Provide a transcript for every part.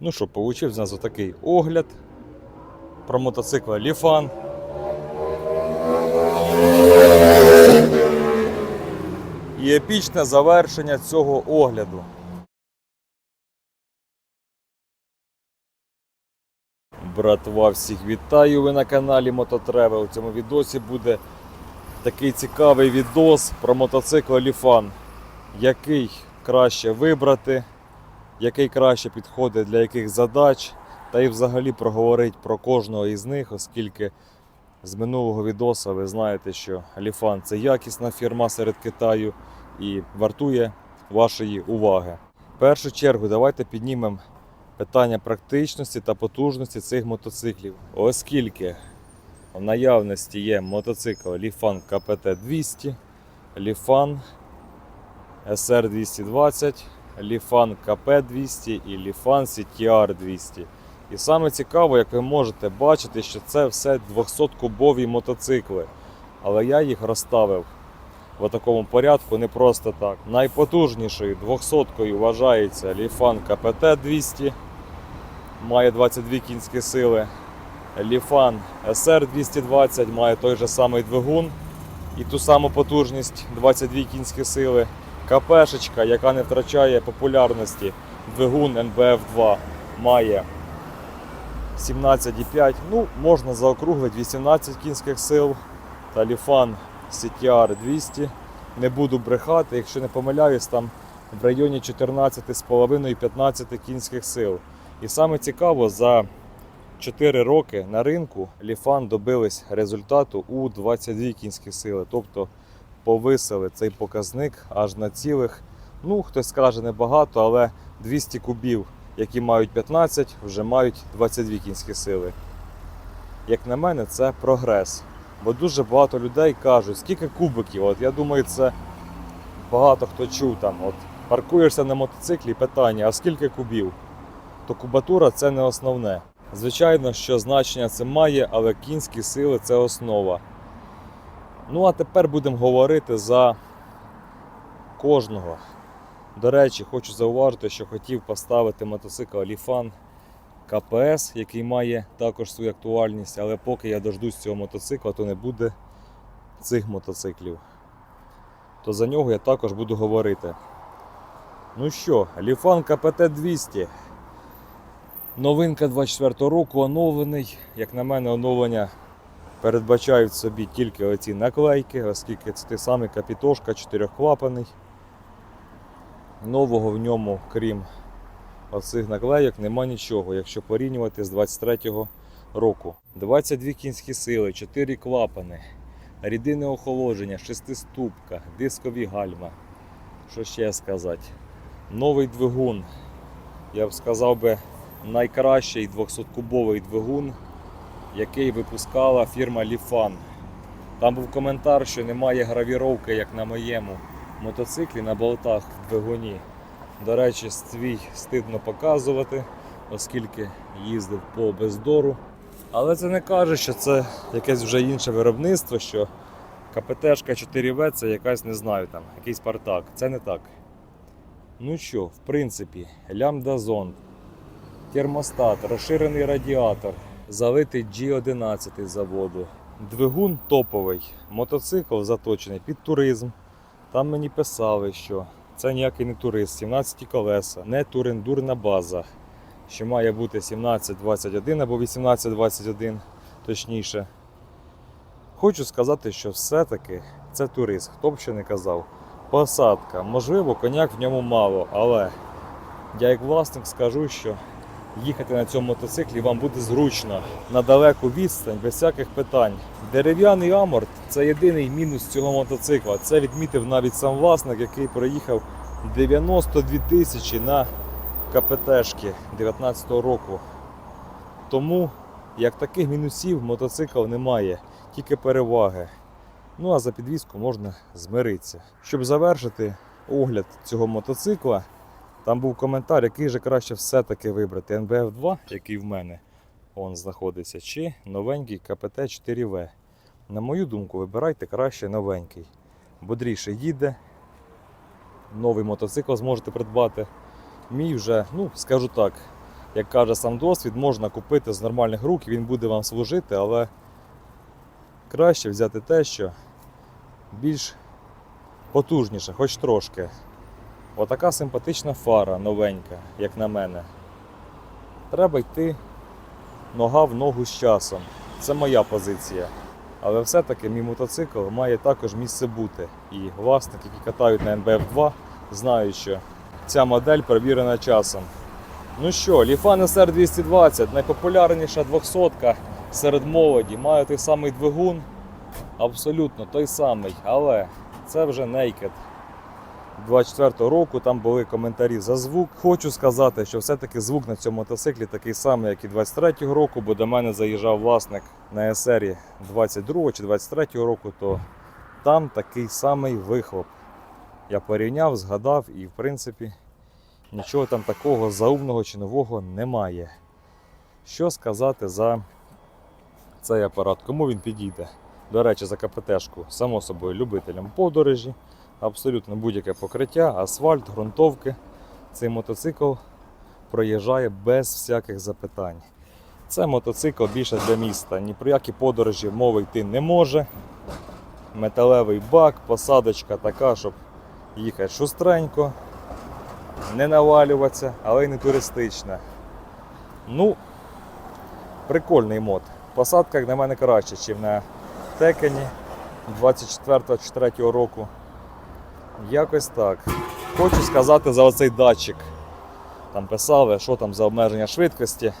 Ну що, получив з нас отакий огляд про мотоцикла Ліфан. І епічне завершення цього огляду. Братва, всіх вітаю! Ви на каналі Мототревел. У цьому відосі буде такий цікавий відос про мотоцикл Ліфан. Який краще вибрати, який краще підходить для яких задач, та і взагалі проговорити про кожного із них, оскільки з минулого відоса ви знаєте, що Ліфан це якісна фірма серед Китаю і вартує вашої уваги. В першу чергу давайте піднімемо питання практичності та потужності цих мотоциклів, оскільки в наявності є мотоцикл Ліфан КПТ 200, Ліфан СР 220. Ліфан КП-200 і Ліфан CTR-200. І саме цікаво, як ви можете бачити, що це все 200-кубові мотоцикли. Але я їх розставив в такому порядку не просто так. Найпотужнішою 200-кою вважається Ліфан КПТ-200, має 22 кінські сили. Ліфан СР-220 має той же самий двигун і ту саму потужність 22 кінські сили. КПшечка, яка не втрачає популярності, двигун NBF2 має 17,5, ну, можна заокруглити 18 кінських сил. Та Lifan CTR 200. Не буду брехати, якщо не помиляюсь, там в районі 14,5-15 кінських сил. І саме цікаво, за 4 роки на ринку Ліфан добились результату у 22 кінські сили. Тобто повисили цей показник аж на цілих, ну хтось скаже небагато, але 200 кубів, які мають 15, вже мають 22 кінські сили. Як на мене, це прогрес. Бо дуже багато людей кажуть, скільки кубиків. От я думаю, це багато хто чув там. От паркуєшся на мотоциклі, питання, а скільки кубів? То кубатура це не основне. Звичайно, що значення це має, але кінські сили це основа. Ну а тепер будемо говорити за кожного. До речі, хочу зауважити, що хотів поставити мотоцикл Ліфан КПС, який має також свою актуальність, але поки я дождусь цього мотоцикла, то не буде цих мотоциклів. То за нього я також буду говорити. Ну що, Ліфан КПТ 200. Новинка 24 року оновлений. Як на мене, оновлення передбачають собі тільки оці наклейки, оскільки це той самий капітошка чотирьохклапаний. Нового в ньому, крім оцих наклейок, нема нічого, якщо порівнювати з 23-го року. 22 кінські сили, 4 клапани, рідинне охолодження, шестиступка, дискові гальма. Що ще сказати? Новий двигун. Я б сказав би найкращий 200-кубовий двигун, який випускала фірма Lifan. Там був коментар, що немає гравіровки, як на моєму мотоциклі на болтах в двигуні. До речі, свій стидно показувати, оскільки їздив по бездору. Але це не каже, що це якесь вже інше виробництво, що КПТшка 4В це якась, не знаю, там, якийсь партак. Це не так. Ну що, в принципі, лямбда зонд, термостат, розширений радіатор, залитий G11 з заводу. Двигун топовий, мотоцикл заточений під туризм. Там мені писали, що це ніякий не турист, 17 колеса, не турендурна база, що має бути 1721 або 1821, точніше. Хочу сказати, що все-таки це турист, хто б ще не казав. Посадка. Можливо, коняк в ньому мало, але я як власник скажу, що їхати на цьому мотоциклі вам буде зручно на далеку відстань, без всяких питань. Дерев'яний аморт це єдиний мінус цього мотоцикла. Це відмітив навіть сам власник, який проїхав 92 тисячі на КПТшки 19 року. Тому як таких мінусів мотоцикл немає, тільки переваги. Ну а за підвізку можна змиритися. Щоб завершити огляд цього мотоцикла, там був коментар, який же краще все-таки вибрати NBF2, який в мене он знаходиться, чи новенький КПТ 4В. На мою думку, вибирайте краще новенький. Бодріше їде. Новий мотоцикл зможете придбати. Мій вже, ну скажу так, як каже сам досвід, можна купити з нормальних рук, він буде вам служити, але краще взяти те, що більш потужніше, хоч трошки. Отака симпатична фара новенька, як на мене. Треба йти нога в ногу з часом. Це моя позиція. Але все-таки мій мотоцикл має також місце бути. І власники, які катають на NBF 2, знають, що ця модель перевірена часом. Ну що, Ліфан SR 220, найпопулярніша 200-ка серед молоді, має той самий двигун, абсолютно той самий, але це вже Naked. 24 року там були коментарі за звук. Хочу сказати, що все-таки звук на цьому мотоциклі такий самий, як і 23 року, бо до мене заїжджав власник на SR 22 чи 23 року, то там такий самий вихлоп. Я порівняв, згадав і в принципі нічого там такого заумного чи нового немає. Що сказати за цей апарат? Кому він підійде? До речі, за КПТшку, само собою, любителям подорожі, абсолютно будь-яке покриття, асфальт, ґрунтовки. Цей мотоцикл проїжджає без всяких запитань. Це мотоцикл більше для міста. Ні про які подорожі мови йти не може. Металевий бак, посадочка така, щоб їхати шустренько, не навалюватися, але й не туристична. Ну, прикольний мод. Посадка, як на мене, краще, ніж на Текені 24-3 року. Якось так. Хочу сказати за оцей датчик. Там писали, що там за обмеження швидкості.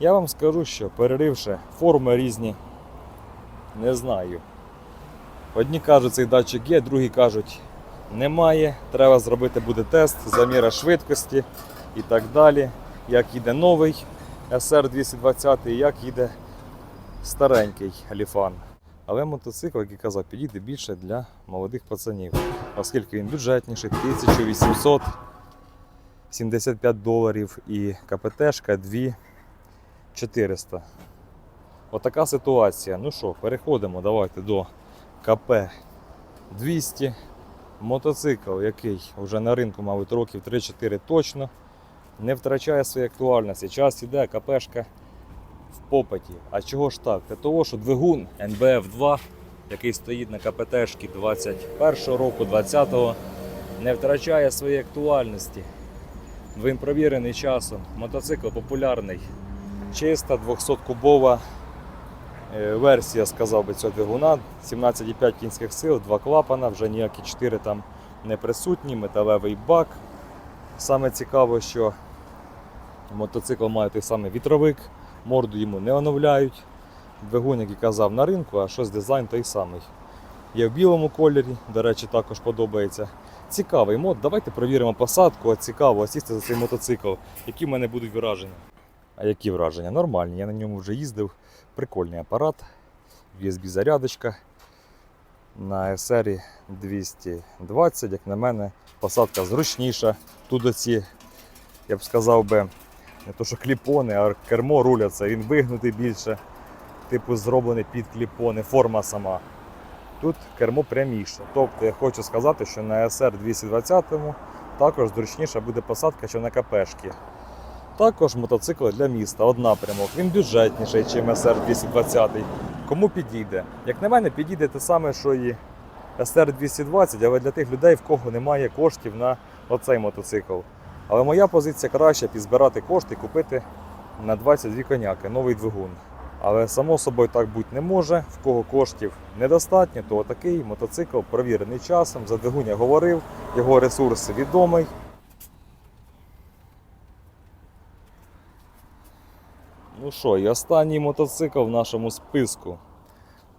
Я вам скажу, що переривши форми різні, не знаю. Одні кажуть, цей датчик є, другі кажуть, немає. Треба зробити буде тест, заміра швидкості і так далі. Як їде новий SR220 і як їде старенький Ліфан. Але мотоцикл, як я казав, підійде більше для молодих пацанів, оскільки він бюджетніший, 1875 доларів і КПТшка 2400. Отака ситуація. Ну що, переходимо давайте до КП 200. Мотоцикл, який вже на ринку, мабуть, років 3-4 точно, не втрачає своєї актуальності. Час іде, КПшка в попиті. А чого ж так? Для того, що двигун NBF2, який стоїть на КПТшки 21 року, 20-го, не втрачає своєї актуальності. Він провірений часом. Мотоцикл популярний. Чиста 200-кубова е, версія, сказав би, цього двигуна. 17,5 кінських сил, два клапана, вже ніякі 4 там не присутні, металевий бак. Саме цікаво, що мотоцикл має той самий вітровик, морду йому не оновляють. Двигун, як і казав, на ринку, а щось дизайн той самий. Є в білому кольорі, до речі, також подобається. Цікавий мод. Давайте перевіримо посадку. От цікаво сісти за цей мотоцикл. Які в мене будуть враження? А які враження? Нормальні. Я на ньому вже їздив. Прикольний апарат. USB-зарядочка. На SR 220, як на мене, посадка зручніша. Тут оці, я б сказав би, не то що кліпони, а кермо руляться, він вигнутий більше, типу зроблений під кліпони, форма сама. Тут кермо пряміше. Тобто я хочу сказати, що на SR 220 також зручніша буде посадка, що на КПшки. Також мотоцикл для міста, однапрямок. Він бюджетніший, ніж SR 220. Кому підійде? Як на мене, підійде те саме, що і SR 220, але для тих людей, в кого немає коштів на оцей мотоцикл. Але моя позиція краще підзбирати кошти і купити на 22 коняки новий двигун. Але само собою так бути не може. В кого коштів недостатньо, то такий мотоцикл провірений часом. За двигун я говорив, його ресурс відомий. Ну що, і останній мотоцикл в нашому списку.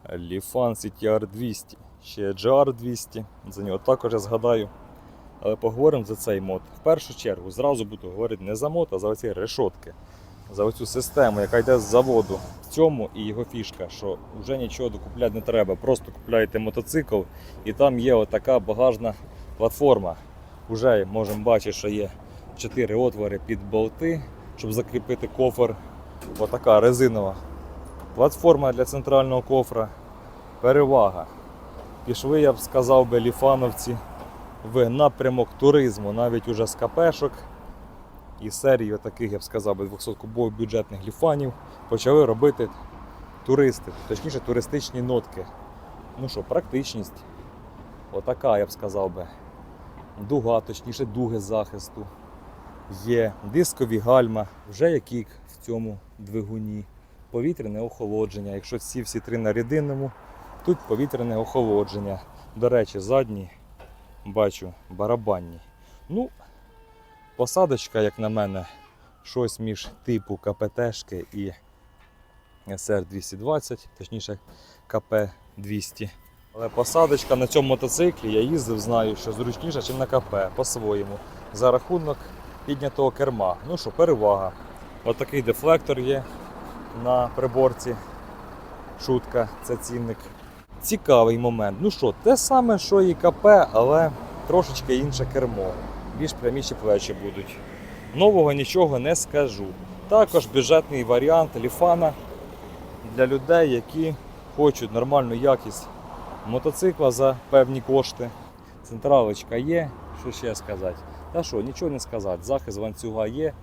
Lifan CTR 200. Ще GR 200. За нього також я згадаю. Але поговоримо за цей мод. В першу чергу зразу буду говорити не за мод, а за оці решотки. За оцю систему, яка йде з заводу. В цьому і його фішка, що вже нічого докупляти не треба. Просто купляєте мотоцикл і там є отака багажна платформа. Уже можемо бачити, що є 4 отвори під болти, щоб закріпити кофр. Отака резинова платформа для центрального кофра. Перевага. Пішли, я б сказав би, ліфановці в напрямок туризму, навіть уже з капешок. із серії таких, я б сказав, би, 200-кубових бюджетних ліфанів почали робити туристи, точніше туристичні нотки. Ну що, практичність. Отака, я б сказав би. Дуга, точніше, дуги захисту. Є дискові гальма, вже є кік в цьому двигуні. Повітряне охолодження. Якщо всі всі три на рідинному, тут повітряне охолодження. До речі, задні бачу барабанні. Ну, посадочка, як на мене, щось між типу КПТшки і СР-220, точніше КП-200. Але посадочка на цьому мотоциклі я їздив, знаю, що зручніша, ніж на КП по-своєму. За рахунок піднятого керма. Ну що, перевага. Отакий дефлектор є на приборці. Шутка, це цінник. Цікавий момент. Ну що, те саме, що і КП, але трошечки інше кермо. Більш пряміші плечі будуть. Нового нічого не скажу. Також бюджетний варіант ліфана для людей, які хочуть нормальну якість мотоцикла за певні кошти. Централочка є, що ще сказати. Та що, нічого не сказати. Захист ланцюга є.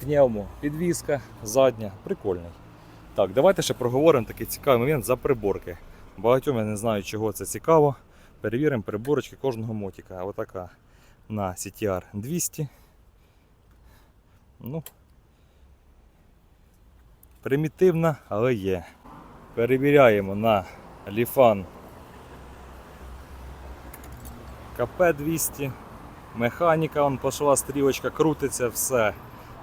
Пневмо, підвіска, задня, прикольний. Так, давайте ще проговоримо такий цікавий момент за приборки. Багатьом я не знаю, чого це цікаво. Перевіримо приборочки кожного мотика. Отака на CTR 200. Ну, примітивна, але є. Перевіряємо на Ліфан КП-200. Механіка, вон пішла стрілочка, крутиться, все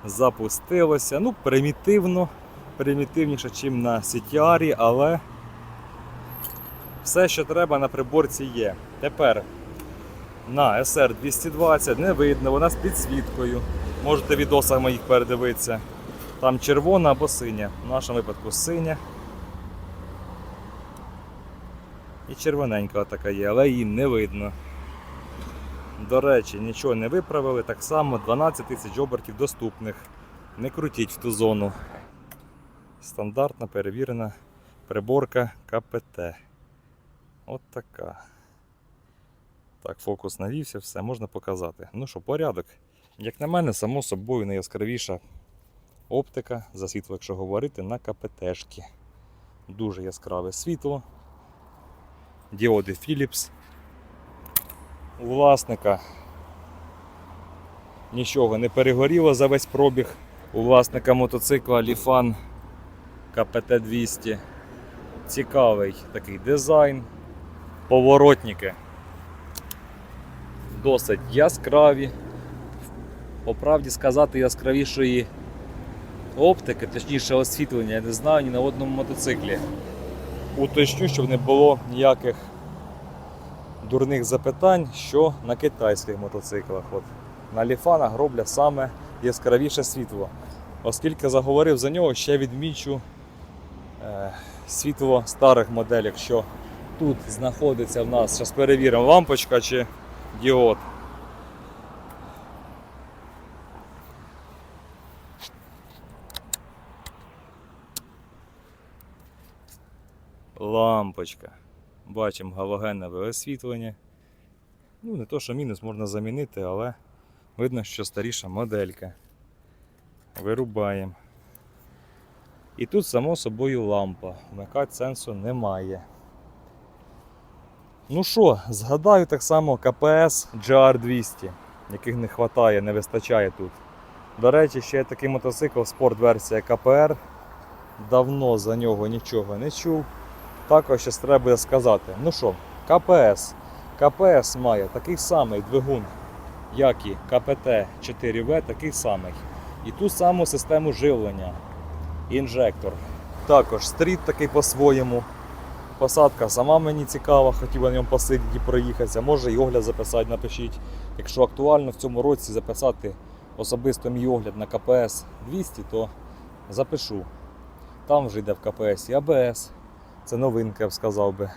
запустилося. Ну, примітивно, примітивніше, ніж на CTR, але все, що треба на приборці є. Тепер на SR220 не видно, вона з підсвіткою. Можете відоса моїх передивитися. Там червона або синя. В нашому випадку синя. І червоненька така є, але її не видно. До речі, нічого не виправили, так само 12 тисяч обертів доступних. Не крутіть в ту зону. Стандартна перевірена приборка КПТ. От така. Так, фокус навівся, все можна показати. Ну що, порядок. Як на мене, само собою найяскравіша оптика, за світло, якщо говорити, на КПТшки. Дуже яскраве світло. Діоди Philips. У власника нічого не перегоріло за весь пробіг. У власника мотоцикла Lifan КПТ 200. Цікавий такий дизайн. Поворотники досить яскраві. По правді сказати, яскравішої оптики, точніше освітлення, я не знаю ні на одному мотоциклі. Уточню, щоб не було ніяких дурних запитань, що на китайських мотоциклах. От, на ліфанах роблять саме яскравіше світло. Оскільки заговорив за нього, ще відмічу е, світло старих моделей, якщо тут знаходиться в нас, зараз перевіримо, лампочка чи діод. Лампочка. Бачимо галогенове освітлення. Ну, не то, що мінус можна замінити, але видно, що старіша моделька. Вирубаємо. І тут, само собою, лампа. Вмикати сенсу немає. Ну що, згадаю так само КПС GR200, яких не вистачає, не вистачає тут. До речі, ще є такий мотоцикл, спорт-версія КПР. Давно за нього нічого не чув. Також ще треба буде сказати. Ну що, КПС. КПС має такий самий двигун, як і КПТ-4В, такий самий. І ту саму систему живлення. Інжектор. Також стріт такий по-своєму. Посадка сама мені цікава, хотів на ньому посидіти проїхатися. Може і огляд записати, напишіть. Якщо актуально в цьому році записати особисто мій огляд на КПС 200, то запишу. Там вже йде в КПС і АБС. Це новинка, я б сказав би.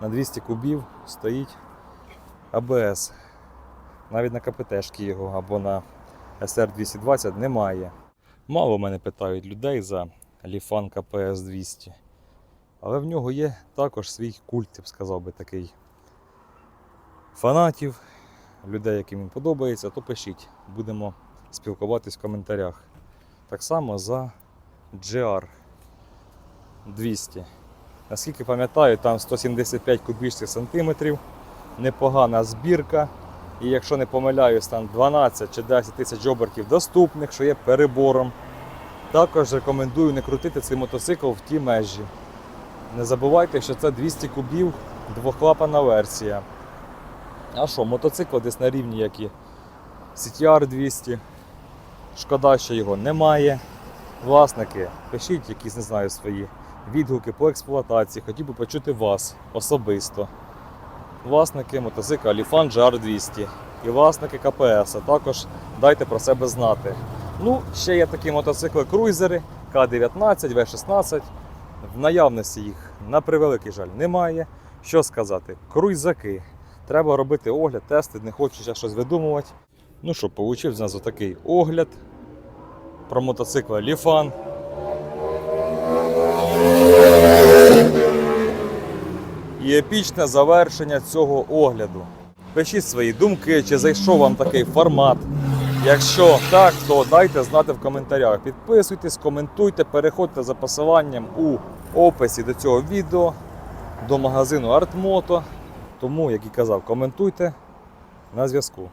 На 200 кубів стоїть АБС. Навіть на КПТшки його або на SR220 немає. Мало мене питають людей за Ліфан КПС 200. Але в нього є також свій культ, я б сказав би такий. Фанатів, людей, яким він подобається, то пишіть. Будемо спілкуватись в коментарях. Так само за GR 200. Наскільки пам'ятаю, там 175 кубічних сантиметрів, непогана збірка. І якщо не помиляюсь, там 12 чи 10 тисяч обертів доступних, що є перебором. Також рекомендую не крутити цей мотоцикл в ті межі. Не забувайте, що це 200 кубів, двохклапана версія. А що, мотоцикл десь на рівні, як і CTR 200. Шкода, що його немає. Власники, пишіть якісь, не знаю, свої відгуки по експлуатації. Хотів би почути вас особисто. Власники мотоцикла Alifan GR200 і власники КПС. А також дайте про себе знати. Ну, ще є такі мотоцикли круйзери К-19, В16. В наявності їх, на превеликий жаль, немає. Що сказати? Круйзаки. Треба робити огляд, тести, не хочу щось видумувати. Ну що, получив з нас отакий огляд про мотоцикла Ліфан. І епічне завершення цього огляду. Пишіть свої думки, чи зайшов вам такий формат. Якщо так, то дайте знати в коментарях. Підписуйтесь, коментуйте, переходьте за посиланням у описі до цього відео до магазину Артмото. Тому, як і казав, коментуйте на зв'язку.